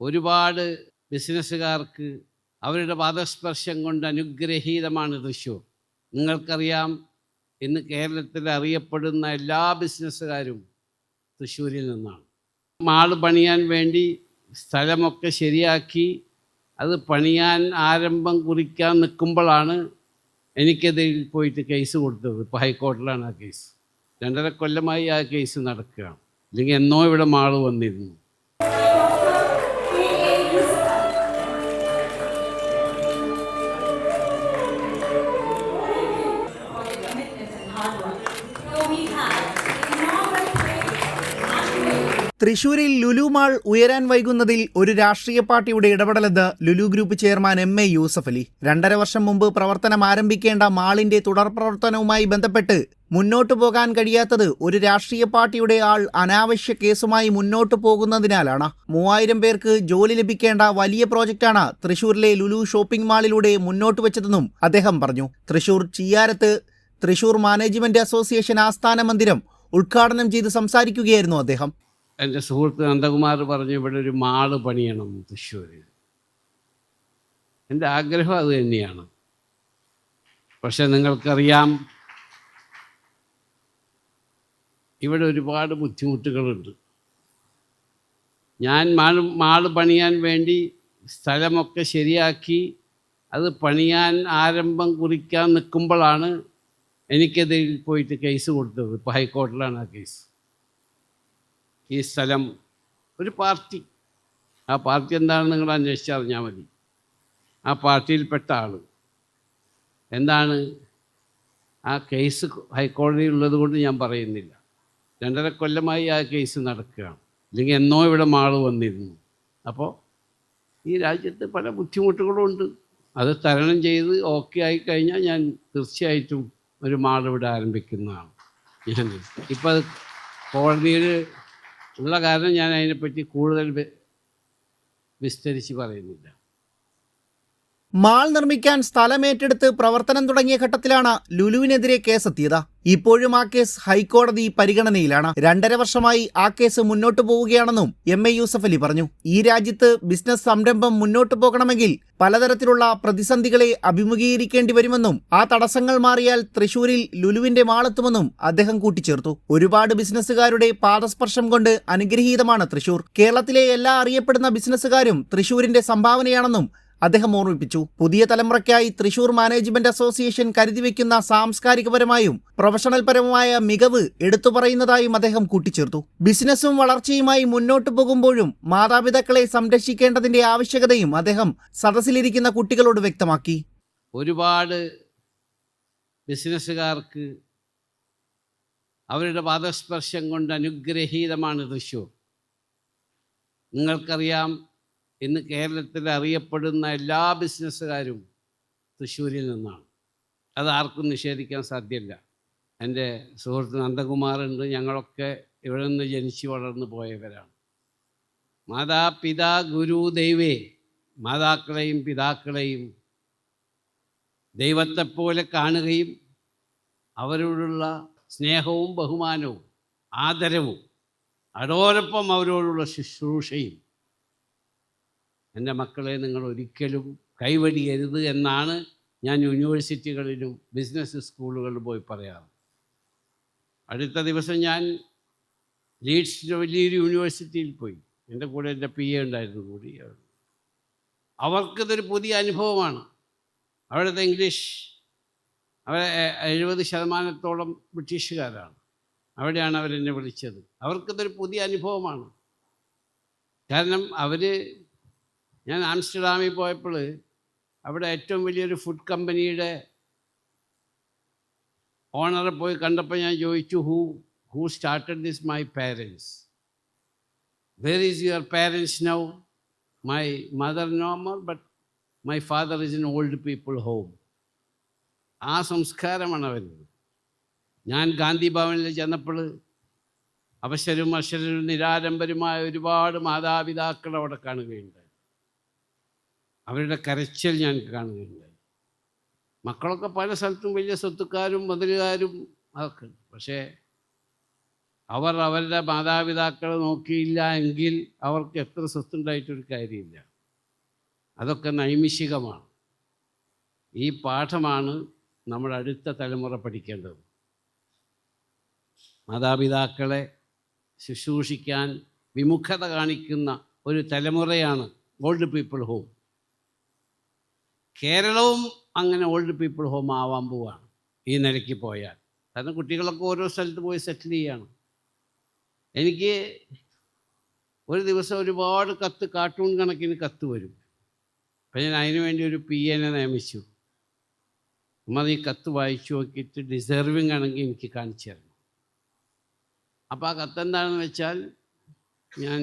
ഒരുപാട് ബിസിനസ്സുകാർക്ക് അവരുടെ പാദസ്പർശം കൊണ്ട് അനുഗ്രഹീതമാണ് തൃശ്ശൂർ. നിങ്ങൾക്കറിയാം ഇന്ന് കേരളത്തിൽ അറിയപ്പെടുന്ന എല്ലാ ബിസിനസ്സുകാരും തൃശ്ശൂരിൽ നിന്നാണ്. മാൾ പണിയാൻ വേണ്ടി സ്ഥലമൊക്കെ ശരിയാക്കി അത് പണിയാൻ ആരംഭം കുറിക്കാൻ നിൽക്കുമ്പോഴാണ് എനിക്കെതിൽ പോയിട്ട് കേസ് കൊടുത്തത്. ഇപ്പോൾ ഹൈക്കോടതിയിലാണ് ആ കേസ്. രണ്ടര കൊല്ലമായി ആ കേസ് നടക്കുകയാണ്. അല്ലെങ്കിൽ എന്നോ ഇവിടെ മാൾ വന്നിരുന്നു. തൃശൂരിൽ ലുലു മാൾ ഉയരാൻ വൈകുന്നതിൽ ഒരു രാഷ്ട്രീയ പാർട്ടിയുടെ ഇടപെടലെന്ന് Lulu group chairman M A Yusuf Ali. രണ്ടര വർഷം മുമ്പ് പ്രവർത്തനം ആരംഭിക്കേണ്ട മാളിന്റെ തുടർ പ്രവർത്തനവുമായി ബന്ധപ്പെട്ട് മുന്നോട്ടു പോകാൻ കഴിയാത്തത് ഒരു രാഷ്ട്രീയ പാർട്ടിയുടെ ആൾ അനാവശ്യ കേസുമായി മുന്നോട്ടു പോകുന്നതിനാലാണ്. മൂവായിരം പേർക്ക് ജോലി ലഭിക്കേണ്ട വലിയ പ്രോജക്റ്റാണ് തൃശൂരിലെ ലുലു ഷോപ്പിംഗ് മാളിലൂടെ മുന്നോട്ട് വെച്ചതെന്നും അദ്ദേഹം പറഞ്ഞു. തൃശൂർ ചിയാരത്ത് തൃശൂർ മാനേജ്മെന്റ് അസോസിയേഷൻ ആസ്ഥാന മന്ദിരം ഉദ്ഘാടനം ചെയ്ത് സംസാരിക്കുകയായിരുന്നു അദ്ദേഹം. എന്റെ സുഹൃത്ത് നന്ദകുമാർ പറഞ്ഞു ഇവിടെ ഒരു മാൾ പണിയണം തൃശ്ശൂരിൽ. എന്റെ ആഗ്രഹം അത് തന്നെയാണ്. പക്ഷെ നിങ്ങൾക്കറിയാം ഇവിടെ ഒരുപാട് ബുദ്ധിമുട്ടുകളുണ്ട്. ഞാൻ മാൾ മാൾ പണിയാൻ വേണ്ടി സ്ഥലമൊക്കെ ശരിയാക്കി അത് പണിയാൻ ആരംഭം കുറിക്കാൻ നിൽക്കുമ്പോഴാണ് എനിക്കതിൽ പോയിട്ട് കേസ് കൊടുത്തത്. ഇപ്പോൾ ഹൈക്കോടതിയിലാണ് ആ കേസ്. ഈ സ്ഥലം ഒരു പാർട്ടി. ആ പാർട്ടി എന്താണെന്ന് നിങ്ങൾ അന്വേഷിച്ചറിഞ്ഞാൽ മതി. ആ പാർട്ടിയിൽപ്പെട്ട ആൾ എന്താണ്? ആ കേസ് ഹൈക്കോടതിയിൽ ഉള്ളത് കൊണ്ട് ഞാൻ പറയുന്നില്ല. രണ്ടര കൊല്ലമായി ആ കേസ് നടക്കുകയാണ്. അല്ലെങ്കിൽ എന്നോ ഇവിടെ മാൾ വന്നിരുന്നു. അപ്പോൾ ഈ രാജ്യത്ത് പല ബുദ്ധിമുട്ടുകളും ഉണ്ട്. അത് തരണം ചെയ്ത് ഓക്കെ ആയി കഴിഞ്ഞാൽ ഞാൻ തീർച്ചയായിട്ടും ഒരു മാൾ ഇവിടെ ആരംഭിക്കുന്നതാണ്. ഞാൻ ഇപ്പോൾ അത് കോടതിയിൽ ഉള്ള കാരണം ഞാൻ അതിനെപ്പറ്റി കൂടുതൽ വിസ്തരിച്ച് പറയുന്നില്ല. മാൾ നിർമ്മിക്കാൻ സ്ഥലമേറ്റെടുത്ത് പ്രവർത്തനം തുടങ്ങിയ ഘട്ടത്തിലാണ് ലുലുവിനെതിരെ കേസെത്തിയത്. ഇപ്പോഴും ആ കേസ് ഹൈക്കോടതി പരിഗണനയിലാണ്. രണ്ടര വർഷമായി ആ കേസ് മുന്നോട്ടു പോവുകയാണെന്നും എം എ യൂസഫ് അലി പറഞ്ഞു. ഈ രാജ്യത്ത് ബിസിനസ് സംരംഭം മുന്നോട്ടു പോകണമെങ്കിൽ പലതരത്തിലുള്ള പ്രതിസന്ധികളെ അഭിമുഖീകരിക്കേണ്ടി വരുമെന്നും ആ തടസ്സങ്ങൾ മാറിയാൽ തൃശൂരിൽ ലുലുവിന്റെ മാളെത്തുമെന്നും അദ്ദേഹം കൂട്ടിച്ചേർത്തു. ഒരുപാട് ബിസിനസ്സുകാരുടെ പാദസ്പർശം കൊണ്ട് അനുഗ്രഹീതമാണ് തൃശൂർ. കേരളത്തിലെ എല്ലാ അറിയപ്പെടുന്ന ബിസിനസ്സുകാരും തൃശൂരിന്റെ സംഭാവനയാണെന്നും അദ്ദേഹം ഓർമ്മിപ്പിച്ചു പുതിയ തലമുറയ്ക്കായി തൃശൂർ മാനേജ്മെന്റ് അസോസിയേഷൻ കരുതിവെക്കുന്ന സാംസ്കാരികപരമായും പ്രൊഫഷണൽ പരവുമായ മികവ് എടുത്തു പറയുന്നതായും അദ്ദേഹം കൂട്ടിച്ചേർത്തു. ബിസിനസ്സും വളർച്ചയുമായി മുന്നോട്ടു പോകുമ്പോഴും മാതാപിതാക്കളെ സംരക്ഷിക്കേണ്ടതിന്റെ ആവശ്യകതയും അദ്ദേഹം സദസ്സിലിരിക്കുന്ന കുട്ടികളോട് വ്യക്തമാക്കി. ഒരുപാട് ബിസിനസ്സുകാർക്ക് അവരുടെ പാദസ്പർശം കൊണ്ട് അനുഗ്രഹീതമാണ് തൃശ്ശൂർ നിങ്ങൾക്കറിയാം ഇന്ന് കേരളത്തിൽ അറിയപ്പെടുന്ന എല്ലാ ബിസിനസ്സുകാരും തൃശ്ശൂരിൽ നിന്നാണ്. അത് ആർക്കും നിഷേധിക്കാൻ സാധ്യമല്ല എന്റെ സുഹൃത്ത് നന്ദകുമാറുണ്ട് ഞങ്ങളൊക്കെ ഇവിടെ നിന്ന് ജനിച്ചു വളർന്നു പോയവരാണ്. മാതാപിതാ ഗുരു ദൈവേ മാതാക്കളെയും പിതാക്കളെയും ദൈവത്തെപ്പോലെ കാണുകയും അവരോടുള്ള സ്നേഹവും ബഹുമാനവും ആദരവും അതോടൊപ്പം അവരോടുള്ള ശുശ്രൂഷയും എന്റെ മക്കളെ നിങ്ങൾ ഒരിക്കലും കൈവടിയരുത് എന്നാണ് ഞാൻ യൂണിവേഴ്സിറ്റികളിലും ബിസിനസ് സ്കൂളുകളിലും പോയി പറയാറ്. അടുത്ത ദിവസം ഞാൻ ലീഡ്സ് വലിയൊരു യൂണിവേഴ്സിറ്റിയിൽ പോയി. എന്റെ കൂടെ എന്റെ പി എ ഉണ്ടായിരുന്നു കൂടി. അവർക്കിതൊരു പുതിയ അനുഭവമാണ്. അവിടുത്തെ ഇംഗ്ലീഷ് അവരെ എഴുപത് ശതമാനത്തോളം ബ്രിട്ടീഷുകാരാണ്. അവിടെയാണ് അവരെന്നെ വിളിച്ചത്. അവർക്കിതൊരു പുതിയ അനുഭവമാണ്. കാരണം അവർ ഞാൻ ആംസ്റ്റർഡാമിൽ പോയപ്പോൾ അവിടെ ഏറ്റവും വലിയൊരു ഫുഡ് കമ്പനിയുടെ ഓണറെ പോയി കണ്ടപ്പോൾ ഞാൻ ചോദിച്ചു who who started this my parents where is your parents now my mother no more but my father is in old people home ആ സംസ്കാരമാണ് അവരുന്നത് ഞാൻ ഗാന്ധി ഭവനിൽ ചെന്നപ്പോൾ അവശരും അക്ഷരരും നിരാരംഭരുമായ ഒരുപാട് മാതാപിതാക്കൾ അവിടെ കാണുകയുണ്ടായി. അവരുടെ കരച്ചിൽ ഞാൻ കാണുകയുണ്ടായി. മക്കളൊക്കെ പല സ്ഥലത്തും വലിയ സ്വത്തുക്കാരും മുതലുകാരും അതൊക്കെ. പക്ഷേ അവർ അവരുടെ മാതാപിതാക്കളെ നോക്കിയില്ല എങ്കിൽ അവർക്ക് എത്ര സ്വത്തുണ്ടായിട്ടൊരു കാര്യമില്ല. അതൊക്കെ നൈമിഷികമാണ്. ഈ പാഠമാണ് നമ്മൾ അടുത്ത തലമുറ പഠിക്കേണ്ടത്. മാതാപിതാക്കളെ ശുശ്രൂഷിക്കാൻ വിമുഖത കാണിക്കുന്ന ഒരു തലമുറയാണ് ഓൾഡ് പീപ്പിൾ ഹോം. കേരളവും അങ്ങനെ ഓൾഡ് പീപ്പിൾ ഹോം ആവാൻ പോവാണ്. ഈ നിലയ്ക്ക് പോയാൽ. കാരണം കുട്ടികളൊക്കെ ഓരോ സ്ഥലത്ത് പോയി സെറ്റിൽ ചെയ്യാണ്. എനിക്ക് ഒരു ദിവസം ഒരുപാട് കത്ത് കാർട്ടൂൺ കണക്കിന് കത്ത് വരും. അപ്പം ഞാൻ അതിനു വേണ്ടി ഒരു പി എനെ നിയമിച്ചു. നമ്മൾ ഈ കത്ത് വായിച്ചു നോക്കിയിട്ട് ഡിസേർവിങ് ആണെങ്കിൽ എനിക്ക് കാണിച്ചു തരണം. അപ്പോൾ ആ കത്ത് എന്താണെന്ന് വെച്ചാൽ ഞാൻ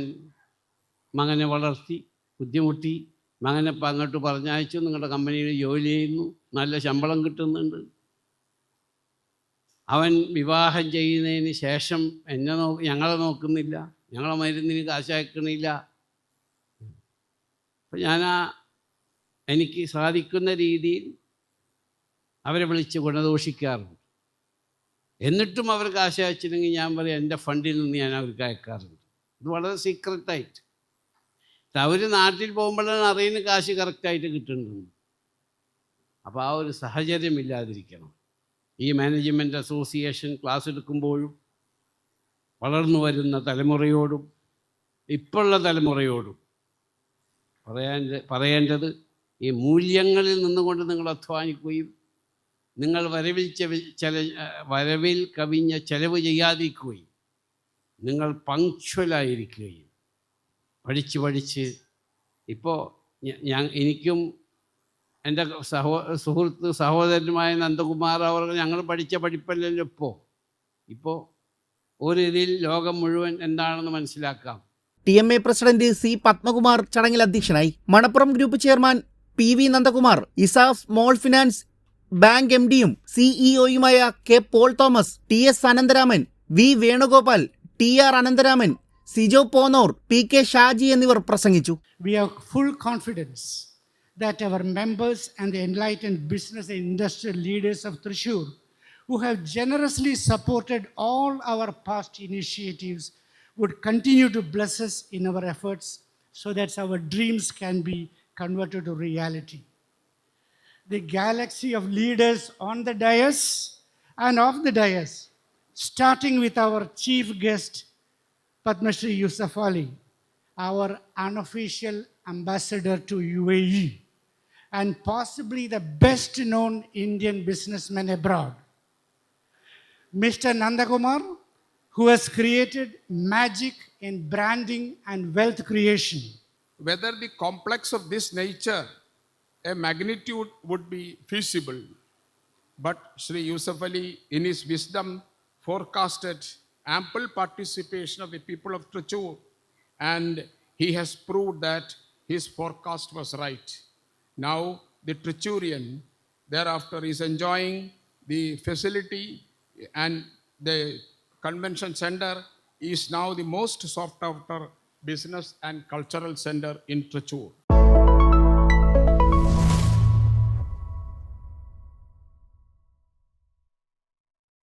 മകനെ വളർത്തി ബുദ്ധിമുട്ടി മകനെ അങ്ങോട്ട് പറഞ്ഞയച്ചു നിങ്ങളുടെ കമ്പനിയിൽ ജോലി ചെയ്യുന്നു നല്ല ശമ്പളം കിട്ടുന്നുണ്ട്. അവൻ വിവാഹം ചെയ്യുന്നതിന് ശേഷം എന്നെ നോ ഞങ്ങളെ നോക്കുന്നില്ല ഞങ്ങളെ മരുന്നിന് കാശയക്കണില്ല അപ്പം ഞാൻ ആ എനിക്ക് സാധിക്കുന്ന രീതിയിൽ അവരെ വിളിച്ച് ഗുണദോഷിക്കാറുണ്ട്. എന്നിട്ടും അവർ കാശ് ഞാൻ പറയും എന്റെ ഫണ്ടിൽ നിന്ന് ഞാൻ അവർക്ക് അയക്കാറുണ്ട്. ഇത് വളരെ സീക്രട്ടായിട്ട് അവർ നാട്ടിൽ പോകുമ്പോഴാണ് അറിയുന്ന കാശ് കറക്റ്റായിട്ട് കിട്ടുന്നത് അപ്പോൾ ആ ഒരു സാഹചര്യം ഇല്ലാതിരിക്കണം. ഈ മാനേജ്മെന്റ് അസോസിയേഷൻ ക്ലാസ് എടുക്കുമ്പോഴും വളർന്നു വരുന്ന തലമുറയോടും ഇപ്പോഴുള്ള തലമുറയോടും പറയാൻ പറയേണ്ടത് ഈ മൂല്യങ്ങളിൽ നിന്നുകൊണ്ട് നിങ്ങൾ അധ്വാനിക്കുകയും നിങ്ങൾ വരവിൽ ചെല വരവിൽ കവിഞ്ഞ ചെലവ് ചെയ്യാതിരിക്കുകയും നിങ്ങൾ പങ്ക്ച്വലായിരിക്കുകയും പഠിച്ച് പഠിച്ച് ഇപ്പോൾ ഞാൻ എനിക്കും എന്റെ സഹോ സുഹൃത്ത് സഹോദരനുമായ നന്ദകുമാർ അവർ ഞങ്ങൾ പഠിച്ച പഠിപ്പല്ലല്ലോ ഇപ്പോൾ ഇപ്പോൾ ഒരു ഇതിൽ ലോകം മുഴുവൻ എന്താണെന്ന് മനസ്സിലാക്കാം. T M A president C Padmakumar ചടങ്ങിൽ അധ്യക്ഷനായി Manappuram group chairman P V Nandakumar ESAF small finance bank M ഡിയും സിഇഒയുമായ K Paul Thomas T S Anantharaman V Venugopal T R Anantharaman Sijo പോന്നോർ P K Shaji എന്നിവർ പ്രസംഗിച്ചു we have full confidence that our members and the enlightened business and industrial leaders of Thrissur, who have generously supported all our past initiatives, would continue to bless us in our efforts so that our dreams can be converted to reality. The galaxy of leaders on the dais and off the dais, starting with our chief guest, Padma Shri Yusuf Ali, our unofficial ambassador to UAE, and possibly the best known Indian businessman abroad. Mr. Nandakumar, who has created magic in branding and wealth creation. whether the complex of this nature, a magnitude would be feasible. But Sri Yusuf Ali, in his wisdom, forecasted ample participation of the people of Trachur, and he has proved that his forecast was right. Now, the Trachurian thereafter is enjoying the facility, and the convention center is now the most sought after business and cultural center in Trachur.